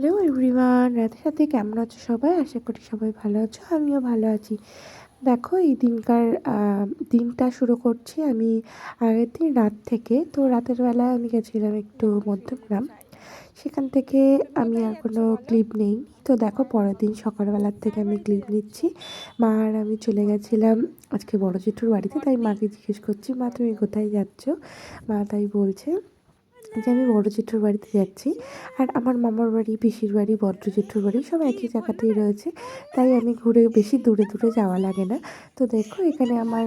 Hello everyone রাতে সাথে কেমন আছো সবাই? আশা করি সবাই ভালো আছো, আমিও ভালো আছি। দেখো, এই দিনকার দিনটা শুরু করছি আমি আগের দিন রাত থেকে। তো রাতের বেলায় আমি গেছিলাম একটু মধ্যগ্রাম। সেখান থেকে আমি আর কোনো ক্লিপ নেই। তো দেখো, পরের দিন সকালবেলার থেকে আমি ক্লিপ নিচ্ছি। মা আর আমি চলে গেছিলাম আজকে বড় জেঠুর বাড়িতে, তাই মাকে জিজ্ঞেস করছি, মা, তুমি কোথায় যাচ্ছ? মা তাই বলছে যে আমি বড় জেঠুর বাড়িতে যাচ্ছি আর আমার মামার বাড়ি, পিসির বাড়ি বড় জেঠুর বাড়ি সব একই জায়গাতেই রয়েছে। তাই আমি ঘুরে বেশি দূরে দূরে যাওয়া লাগে না। তো দেখো এখানে আমার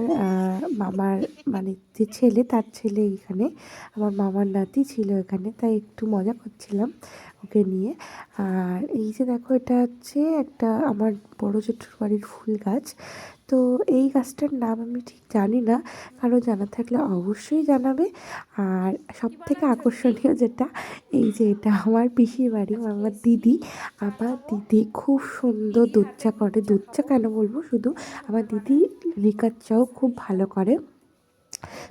মামার মানে যে ছেলে, তার ছেলে এখানে। আমার মামার নাতি ছিল এখানে, তাই একটু মজা করছিলাম। ওকে নিয়ে। আর এই যে দেখো, এটা হচ্ছে একটা আমার বড় জেঠুর বাড়ির ফুল গাছ। তো এই গাছটার নাম আমি ঠিক জানি না কারও জানা থাকলে অবশ্যই জানাবে। আর সব থেকে আকর্ষণীয় যেটা, এই যে এটা আমার পিসির বাড়ি, আমার দিদি। আমার দিদি খুব সুন্দর দুধ চা করে। দুধ চা কেন বলব? শুধু আমার দিদি লিকার চাও খুব ভালো করে।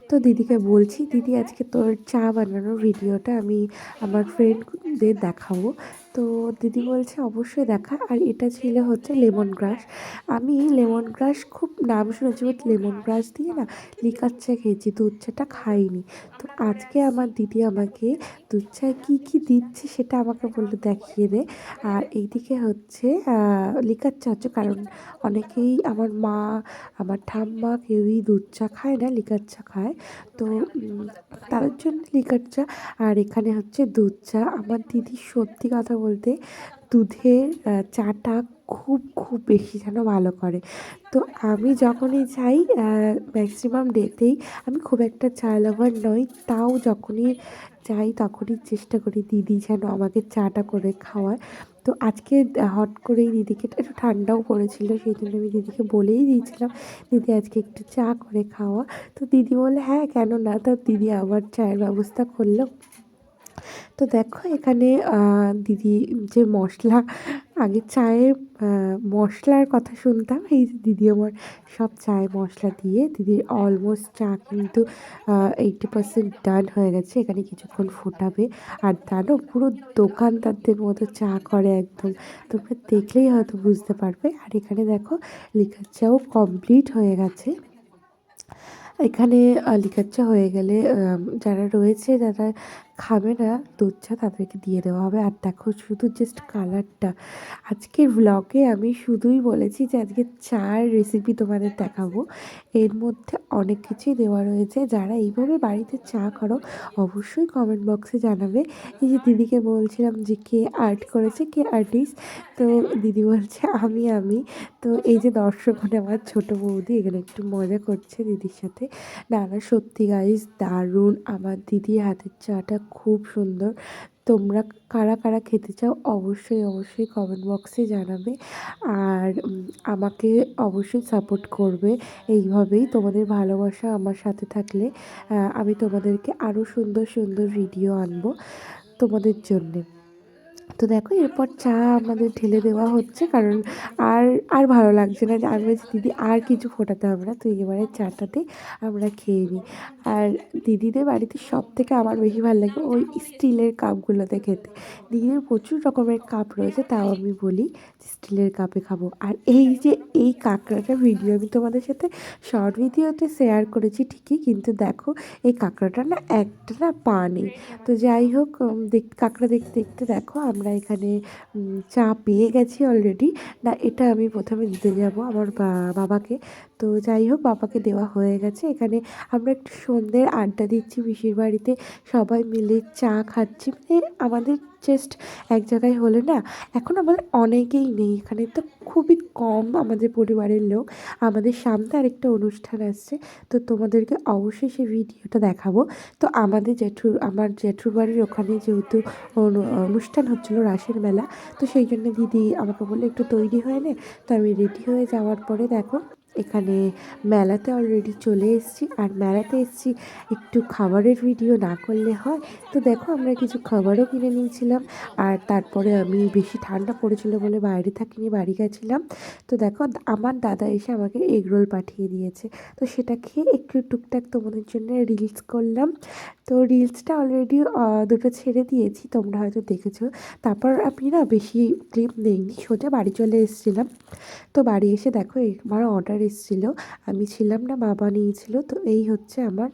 তো দিদিকে বলছি, দিদি, আজকে তোর চা বানানোর ভিডিওটা আমি আমার ফ্রেন্ডদের দেখাবো। তো দিদি বলছে, অবশ্যই দেখা। আর এটা ছিল হচ্ছে লেমন গ্রাস। আমি লেমন গ্রাস খুব নাম শুনেছি বাট লেমন গ্রাস দিয়ে না লিকার চা খেয়েছি, দুধ চাটা খাইনি। তো আজকে আমার দিদি আমাকে দুধ চায়, কী কী দিচ্ছে সেটা আমাকে বলল দেখিয়ে দে। আর এইদিকে হচ্ছে লিকার চা হচ্ছে, কারণ অনেকেই, আমার মা, আমার ঠাম্মা কেউই দুধ চা খায় না, লিকার চা খায় তো উম, তাদের জন্য লিকার চা আর এখানে হচ্ছে দুধ চা। আমার দিদি সত্যি কথা বলতে দুধের চাটা খুব খুব বেশি যেন ভালো করে। তো আমি যখনই যাই ম্যাক্সিমাম ডেতেই আমি খুব একটা চা লাভার নই। তাও যখনই যাই, তখনই চেষ্টা করি দিদি যেন আমাকে চাটা করে খাওয়ায়। তো আজকে হট করেই দিদিকে, একটু ঠান্ডাও পড়েছিল, সেই জন্য আমি দিদিকে বলেই দিয়েছিলাম, দিদি আজকে একটু চা করে খাওয়া। তো দিদি বলে হ্যাঁ কেন না? তো দিদি আবার চায়ের ব্যবস্থা করল। তো দেখো এখানে দিদি যে মশলা আগে চায়ে মশলার কথা শুনতাম এই দিদি আমার সব চায়ে মশলা দিয়ে দিদির অলমোস্ট চা কিন্তু এইটি পার্সেন্ট ডান হয়ে গেছে এখানে কিছুক্ষণ ফোটাবে। আর জানো পুরো দোকানদারদের মতো চা করে একদম। তোমরা দেখলেই হয়তো বুঝতে পারবে। আর এখানে দেখো লিকার চাও কমপ্লিট হয়ে গেছে। এখানে আহ, লিকার চা হয়ে গেলে যারা রয়েছে যারা খাবে না, দুধ তাদেরকে দিয়ে দেওয়া হবে। আর দেখো শুধু জাস্ট কালারটা আজকের ব্লগে আমি শুধুই বলেছি যে আজকে চার রেসিপি তোমাদের দেখাবো। এর মধ্যে অনেক কিছুই দেওয়া রয়েছে। যারা এইভাবে বাড়িতে চা করো, অবশ্যই কমেন্ট বক্সে জানাবে। এই যে দিদিকে বলছিলাম যে কে আর্ট করেছে, কে আর্টিস্ট তো দিদি বলছে, আমি আমি। তো এই যে দর্শক মানে আমার ছোটো বৌদি, এখানে একটু মজা করছে দিদির সাথে। না না, সত্যি গাইস দারুণ। আমার দিদির হাতের চাটা খুব সুন্দর। তোমরা কারা কারা খেতে চাও অবশ্যই অবশ্যই কমেন্ট বক্সে জানাবে। আর আমাকে অবশ্যই সাপোর্ট করবে। এইভাবেই তোমাদের ভালোবাসা আমার সাথে থাকলে আমি তোমাদেরকে আরও সুন্দর সুন্দর ভিডিও আনব তোমাদের জন্যে। তো দেখো, এরপর চা আমাদের ঢেলে দেওয়া হচ্ছে, কারণ আর আর ভালো লাগছে না। আমি বলছি, দিদি, আর কিছু ফোটাতে হবে না, তো এবারে চাটাতে আমরা খেয়ে নিই। আর দিদিদের বাড়িতে সব থেকে আমার বেশি ভালো লাগে ওই স্টিলের কাপগুলোতে খেতে। দিদিদের প্রচুর রকমের কাপ রয়েছে, তাও আমি বলি স্টিলের কাপে খাব। আর এই যে এই কাঁকড়াটার ভিডিও আমি তোমাদের সাথে শর্ট ভিডিওতে শেয়ার করেছি ঠিকই, কিন্তু দেখো এই কাঁকড়াটা না একটা না পা নেই। তো যাই হোক দেখ, কাঁকড়া দেখতে দেখতে দেখো আমরা এখানে চা পেয়ে গেছি অলরেডি না, এটা আমি প্রথমে দিতে যাব আমার বাবাকে। তো যাই হোক, বাবাকে দেওয়া হয়ে গেছে। এখানে আমরা একটু সন্ধ্যের আড্ডা দিচ্ছি পিসির বাড়িতে। সবাই মিলে চা খাচ্ছি। মানে আমাদের জাস্ট এক জায়গায় হলে না, এখন আমাদের অনেকেই নেই এখানে। তো খুবই কম আমাদের পরিবারের লোক। আমাদের সামনে আরেকটা অনুষ্ঠান আসছে। তো তোমাদেরকে অবশ্যই সেই ভিডিওটা দেখাবো। তো আমাদের জেঠুর আমার জেঠুর বাড়ির ওখানে যেহেতু অনু- অনুষ্ঠান হচ্ছিল রাসের মেলা, তো সেই জন্য দিদি আমাকে বলল, একটু তৈরি হয়ে নে। তো আমি রেডি হয়ে যাওয়ার পরে দেখো এখানে মেলাতে অলরেডি চলে এসেছি। আর মেলাতে এসেছি একটু খাবারের ভিডিও না করলে হয়। তো দেখো, আমরা কিছু খাবারও কিনে নিয়েছিলাম। আর তারপরে আমি বেশি ঠান্ডা পড়েছিল বলে বাইরে থাকিনি, বাড়ি গেছিলাম। তো দেখো, আমার দাদা এসে আমাকে এগ রোল পাঠিয়ে দিয়েছে। তো সেটা খেয়ে একটু টুকটাক তোমাদের জন্য রিলস করলাম। তো রিলসটা অলরেডি দুটো ছেড়ে দিয়েছি, তোমরা হয়তো দেখেছ। তারপর আমি না বেশি ক্লিপ নেইনি, সোজা বাড়ি চলে এসেছিলাম। তো বাড়ি এসে দেখো আমার অর্ডার এসেছিল আমি ছিলাম না বাবা নিয়েছিল তো এই হচ্ছে আমার